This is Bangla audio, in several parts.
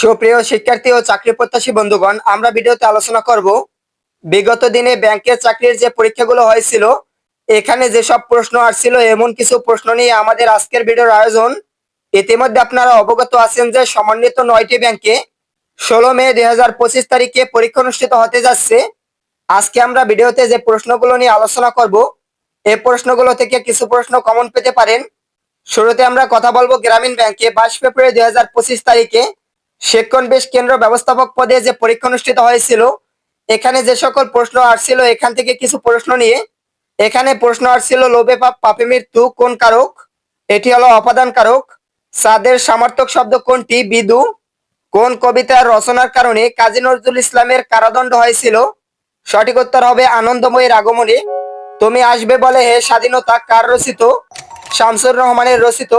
সুপ্রিয় শিক্ষার্থী ও চাকরি প্রত্যাশী বন্ধুগণ, আমরা ভিডিওতে আলোচনা করব বিগত দিনে ব্যাংকের চাকরির যে পরীক্ষাগুলো হয়েছিল, এখানে যেসব প্রশ্ন আসছিল, এমন কিছু প্রশ্ন নিয়ে আমাদের আজকের ভিডিওর আয়োজন। ইতিমধ্যে আপনারা অবগত আছেন যে সমন্বিত নয়টি ব্যাংকে ষোলো মে দুই হাজার পঁচিশ তারিখে পরীক্ষা অনুষ্ঠিত হতে যাচ্ছে। আজকে আমরা ভিডিওতে যে প্রশ্নগুলো নিয়ে আলোচনা করব এই প্রশ্নগুলো থেকে কিছু প্রশ্ন কমন পেতে পারেন। শুরুতে আমরা কথা বলব গ্রামীণ ব্যাংকে বাইশ ফেব্রুয়ারি দুই হাজার পঁচিশ তারিখে শিক্ষণবেশ কেন্দ্র ব্যবস্থাপক পদে যে পরীক্ষা অনুষ্ঠিত হয়েছিল, এখানে যে সকল প্রশ্ন আসছিল, এখান থেকে কিছু প্রশ্ন নিয়ে, এখানে প্রশ্ন আসছিল, লোভে পাপ, পাপে মৃত্যু, কোন কারক? এটি হলো অপাদান কারক। সাদের সামর্থক শব্দ কোনটি? বিদু। কোন কবিতার রচনার কারণে কাজী নজরুল ইসলামের কারাদণ্ড হয়েছিল? সঠিক উত্তর হবে আনন্দময়ের আগমনে। তুমি আসবে বলে হে স্বাধীনতা কার রচিত? শামসুর রহমানের রচিত।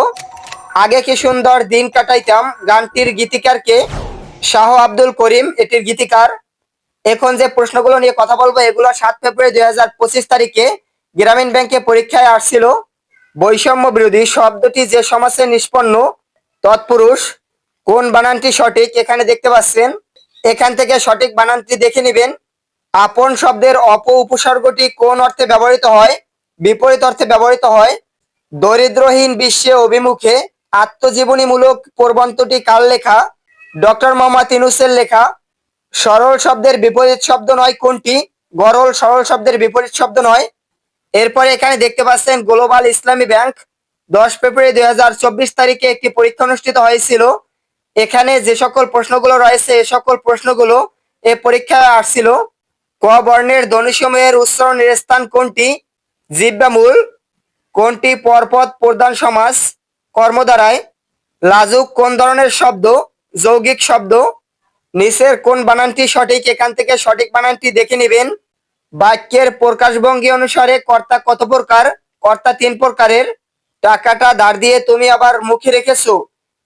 আগে কি সুন্দর দিন কাটাইতাম? গানটির গীতিকারকে শাহ আব্দুল করিম, এটির গীতিকার। এখন যে প্রশ্নগুলো নিয়ে কথা বলব, এগুলো সাত ফেব্রুয়ারি দুই হাজার পঁচিশ তারিখে গ্রামীণ ব্যাংকে পরীক্ষায় আসছিল। বৈষম্য বিরোধী শব্দটি যে সমাজে নিষ্পন্ন, তৎপুরুষ, কোন বানানটি সঠিক এখানে দেখতে পাচ্ছেন। এখান থেকে সঠিক বানানটি দেখে নেবেন। আপন শব্দের অপ উপসর্গটি কোন অর্থে ব্যবহৃত হয়? বিপরীত অর্থে ব্যবহৃত হয়, দরিদ্রহীন বিশ্বে অভিমুখে আত্মজীবনীমূলক প্রবন্ধটি কার লেখা? ডক্টর মোহাম্মদ ইনুসের লেখা। সরল শব্দের বিপরীত শব্দ নয় কোনটি? গরল, সরল শব্দের বিপরীত শব্দ নয়। এরপরে এখানে দেখতে পাচ্ছেন গ্লোবাল ইসলামী ব্যাংক। দশ ফেব্রুয়ারি দুই হাজার চব্বিশ তারিখে একটি পরীক্ষা অনুষ্ঠিত হয়েছিল। এখানে যে সকল প্রশ্নগুলো রয়েছে, এ সকল প্রশ্নগুলো এ পরীক্ষায় আসছিল। ক বর্ণের ধ্বনিসমূহের উচ্চারণের স্থান কোনটি? জিব্বামূল। কোনটি পরপদ প্রধান সমাস? কর্মদ্বারায় লাজুক কোন ধরনের শব্দ, যৌগিক শব্দ, নিচের কোন বানানটি সঠিক, এখান থেকে সঠিক বানানটি দেখে নেবেন। বাক্যের প্রকাশভঙ্গি অনুসারে কর্তা কত প্রকার? কর্তা তিন প্রকারের। টাকাটা ধার দিয়ে তুমি আবার মুখে রেখেছো।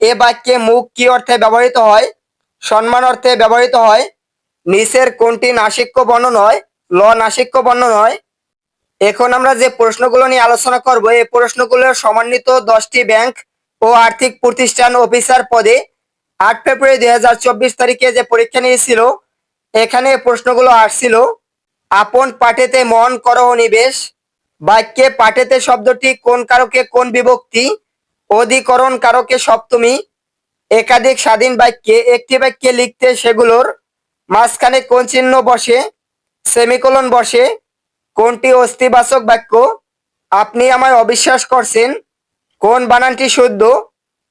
এ বাক্যে মুখ কি অর্থে ব্যবহৃত হয়? সম্মান অর্থে ব্যবহৃত হয়। নিচের কোনটি নাসিক্য বর্ণ নয়? ল নাসিক্য বর্ণ নয়। এখন আমরা যে প্রশ্নগুলো নিয়ে আলোচনা করব, এই প্রশ্নগুলো সমন্বিত দশটি ব্যাংক ও আর্থিক প্রতিষ্ঠান অফিসার পদে আট ফেব্রুয়ারি দুই হাজার চব্বিশ তারিখে যে পরীক্ষা নিয়েছিল, এখানে প্রশ্নগুলো আসছিল, আপন পাঠেতে মন করহ নিবেশ, বাক্যে পাঠেতে শব্দটি কোন কারকে কোন বিভক্তি, অধিকরণ কারকে সপ্তমী, একাধিক স্বাধীন বাক্যে একটি বাক্যে লিখতে সেগুলোর মাঝখানে কোন চিহ্ন বসে, সেমিকোলন বসে কোনটি অস্থিবাচক বাক্য? আপনি আমায় অবিশ্বাস করছেন। কোন বানানটি শুদ্ধ?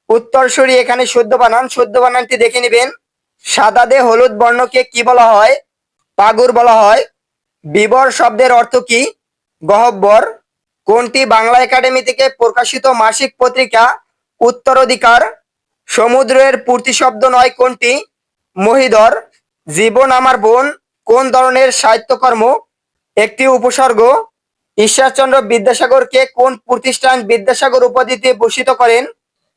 উত্তরসূরি এখানে শুদ্ধ বানান। শুদ্ধ বানানটি দেখে নেবেন। সাদা দে, হলুদ বর্ণকে কি বলা হয়? পাগুর বলা হয়। বিবর শব্দের অর্থ কি? গহব্বর। কোনটি বাংলা একাডেমি থেকে প্রকাশিত মাসিক পত্রিকা? উত্তরাধিকার। সমুদ্রের পূর্তি শব্দ নয় কোনটি? মহিধর জীবন আমার বোন। কোন ধরনের সাহিত্যকর্ম? একটি উপসর্গ, ঈশ্বরচন্দ্র বিদ্যাসাগরকে কোন প্রতিষ্ঠান বিদ্যাসাগর উপাধিতে ভূষিত করেন?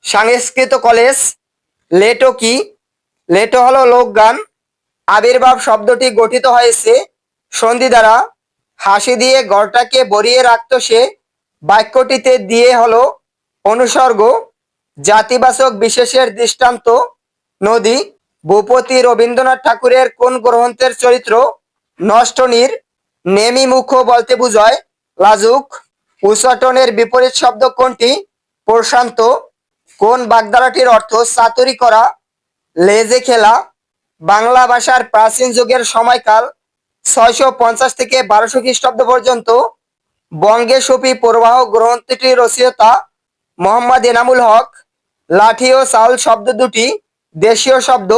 সংস্কৃত কলেজ, লেটো কি? লেটো হলো লোকগান। আবির্ভাব শব্দটি গঠিত হয়েছে সন্ধি দ্বারা। হাসি দিয়ে গড়টাকে বরিয়ে রাখত সে। বাক্যটিতে দিয়ে হলো অনুসর্গ, জাতিবাচক বিশেষের দৃষ্টান্ত, নদী, ভূপতি রবীন্দ্রনাথ ঠাকুরের কোন গ্রন্থের চরিত্র নষ্টনীর? নেমি মুখ বলতে বুঝায়, লাজুক। উচ্চাটনের বিপরীত শব্দ কোনটি? প্রশান্ত। কোন বাগধারাটির অর্থ চাতুরি করা, লেজে খেলা? বাংলা ভাষার প্রাচীন যুগের সময়কাল, ছয়শো পঞ্চাশ থেকে বারোশো খ্রিস্টাব্দ পর্যন্ত। বঙ্গে সুফি প্রবাহ গ্রন্থটির রচয়িতা মোহাম্মদ এনামুল হক। লাঠি ও চাউল শব্দ দুটি, দেশীয় শব্দ।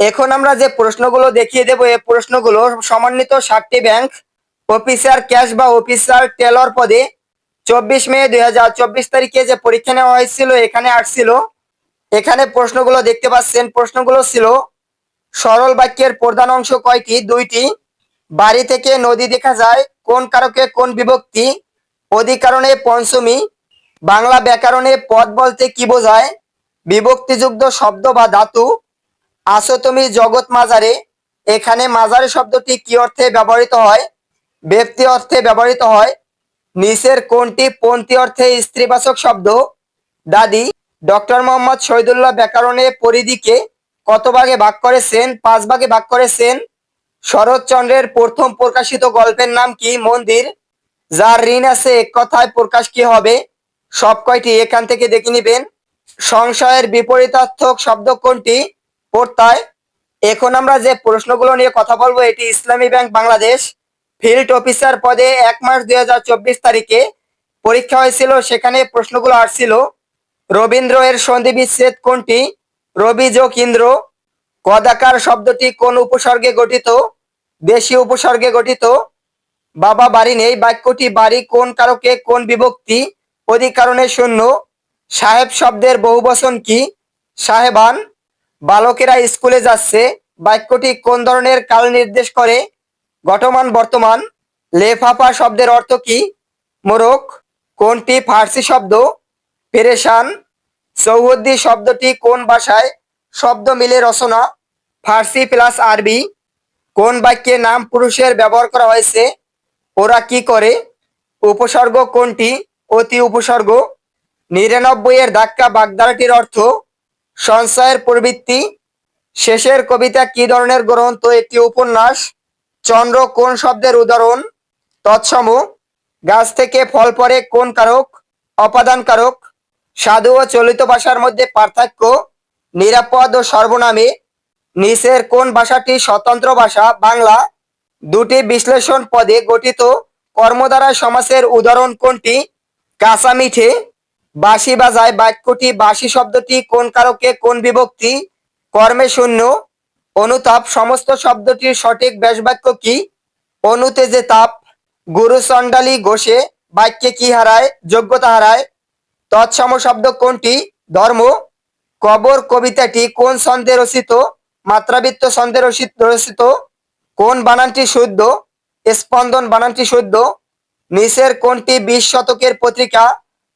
এখন আমরা যে প্রশ্নগুলো দেখিয়ে দেব, এই প্রশ্নগুলো সমন্বিত সাতটি ব্যাংক অফিসার ক্যাশ বা অফিসার টেলর পদে চব্বিশ মে দুই হাজার চব্বিশ তারিখে যে পরীক্ষা নেওয়া হয়েছিল, এখানে আসছিল। এখানে প্রশ্নগুলো দেখতে পাচ্ছেন। প্রশ্নগুলো ছিল, সরল বাক্যের প্রধান অংশ কয়টি? দুইটি। বাড়ি থেকে নদী দেখা যায়, কোন কারকে কোন বিভক্তি? অধিকারণে পঞ্চমী। বাংলা ব্যাকরণে পদ বলতে কি বোঝায়? বিভক্তিযুক্ত শব্দ বা ধাতু। আসো তুমি জগৎ মাজারে এখানে মাজারে শব্দটি কি অর্থে ব্যবহৃত হয়? ব্যক্তি অর্থে ব্যবহৃত হয়। নিচের কোনটি পন্থী অর্থে স্ত্রীবাচক শব্দ। দাদি, ডক্টর মোহাম্মদ শহীদুল্লাহ ব্যাকরণে পরিধিকে কত ভাগে ভাগ করেছেন? পাঁচ ভাগে ভাগ করেছেন। শরৎচন্দ্রের প্রথম প্রকাশিত গল্পের নাম কি? মন্দির। যার ঋণ আছে এক কথায় প্রকাশ কি হবে? সব কয়টি এখান থেকে দেখে নিবেন। সংশয়ের বিপরীতার্থক শব্দ কোনটি? প্রত্যয় এখন আমরা যে প্রশ্নগুলো নিয়ে কথা বলব, এটি ইসলামী ব্যাংক বাংলাদেশ ফিল্ড অফিসার পদে এক মাস দুই হাজার চব্বিশ তারিখে পরীক্ষা হয়েছিল। সেখানে প্রশ্নগুলো আসছিল, রবীন্দ্র এর সন্ধি বিচ্ছেদ কোনটি? রবি যোগ ইন্দ্র কদাকার শব্দটি কোন উপসর্গে গঠিত? বেশি উপসর্গে গঠিত? বাবা বাড়ি নেই, বাক্যটি বাড়ি কোন কারকে, কোন বিভক্তি? অধিকারণে শূন্য। সাহেব শব্দের বহুবচন কি? সাহেবান বালকেরা স্কুলে যাচ্ছে, বাক্যটি কোন ধরনের কাল নির্দেশ করে? ঘটমান বর্তমান, লেফাফা শব্দের অর্থ কি? মোরক কোনটি ফার্সি শব্দ? পেরেশান, সৌহদ্দি শব্দটি কোন ভাষায় শব্দ মিলে রচনা? ফার্সি প্লাস আরবি, কোন বাক্যে নাম পুরুষের ব্যবহার করা হয়েছে? ওরা কি করে? উপসর্গ কোনটি? অতি উপসর্গ। নিরানব্বই এর ধাক্কা বাগদারাটির অর্থ সঞ্চয়ের প্রবৃত্তি। শেষের কবিতা কি ধরনের গ্রন্থ? একটি উপন্যাস। চন্দ্র কোন শব্দের উদাহরণ? তৎসম গাছ থেকে ফল পরে কোন কারক? অপাদান কারক সাধু ও চলিত ভাষার মধ্যে পার্থক্য। নিরাপদ ও সর্বনামে। নিচের কোন ভাষাটি স্বতন্ত্র ভাষা? বাংলা। দুটি বিশ্লেষণ পদে গঠিত কর্মদ্বারা সমাসের উদাহরণ কোনটি? কাঁচা মিঠে। বাঁশি বাজায় বাক্যটি, বাঁশি শব্দটি কোন কারকে, কোন বিভক্তি? কর্মে শূন্য। অনুতাপ, সমস্ত শব্দটির সঠিক ব্যাসবাক্য কি? অনুতে যে তাপ, গুরু চণ্ডালী ঘোষে বাক্যে কি হারায়, যোগ্যতা হারায়? তৎসম শব্দ কোনটি? ধর্ম। কবর কবিতাটি কোন ছন্দে রচিত? মাত্রাবৃত্ত ছন্দে রচিত রচিত। কোন বানানটি শুদ্ধ? স্পন্দন বানানটি শুদ্ধ। নিচের কোনটি বিশ শতকের পত্রিকা?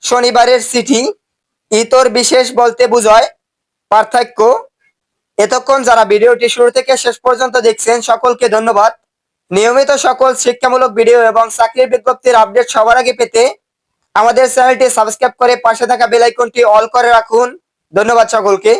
শনিবারের সিটি ইতর বিশেষ বলতে বোঝায় পার্থক্য। এতক্ষণ যারা ভিডিওটি শুরু থেকে শেষ পর্যন্ত দেখছেন, সকলকে ধন্যবাদ। নিয়মিত সকল শিক্ষামূলক ভিডিও এবং চাকরির বিজ্ঞপ্তির আপডেট সবার আগে পেতে আমাদের চ্যানেলটি সাবস্ক্রাইব করে পাশে থাকা বেলাইকনটি অল করে রাখুন। ধন্যবাদ সকলকে।